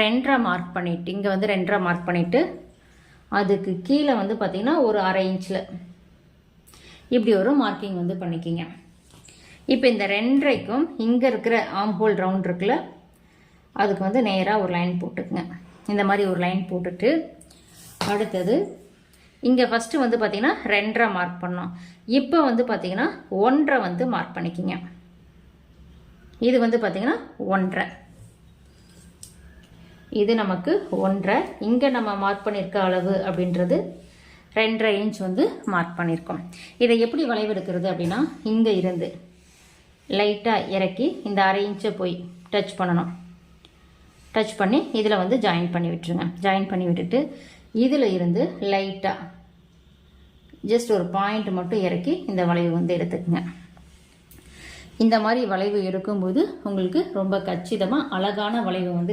ரெண்டரை மார்க் பண்ணிவிட்டு இங்கே வந்து ரெண்டரை மார்க் பண்ணிவிட்டு அதுக்கு கீழே வந்து பார்த்திங்கன்னா ஒரு அரை இன்ச்சில் இப்படி ஒரு மார்க்கிங் வந்து பண்ணிக்கிங்க. இப்போ இந்த ரெண்டரைக்கும் இங்கே இருக்கிற ஆம் ஹோல் ரவுண்ட் இருக்குல்ல அதுக்கு வந்து நேராக ஒரு லைன் போட்டுக்குங்க. இந்த மாதிரி ஒரு லைன் போட்டுட்டு அடுத்தது இங்கே ஃபஸ்ட்டு வந்து பார்த்திங்கன்னா ரெண்டரை மார்க் பண்ணோம். இப்போ வந்து பார்த்திங்கன்னா ஒன்றரை வந்து மார்க் பண்ணிக்கிங்க. இது வந்து பார்த்திங்கன்னா ஒன்றரை. இது நமக்கு ஒன்றரை. இங்கே நம்ம மார்க் பண்ணியிருக்க அளவு அப்படின்றது ரெண்டரை இன்ச் வந்து மார்க் பண்ணியிருக்கோம் இதை எப்படி வளைவெடுக்கிறது அப்படின்னா இங்கே இருந்து லைட்டாக இறக்கி இந்த அரை இன்ச்சை போய் டச் பண்ணணும். டச் பண்ணி இதில் வந்து ஜாயின் பண்ணி விட்டுருங்க. ஜாயின் பண்ணி விட்டுட்டு இதில் இருந்து லைட்டாக ஜஸ்ட் ஒரு பாயிண்ட் மட்டும் இறக்கி இந்த வளைவு வந்து எடுத்துக்கங்க. இந்த மாதிரி வளைவு எடுக்கும்போது உங்களுக்கு ரொம்ப கச்சிதமாக அழகான வளைவு வந்து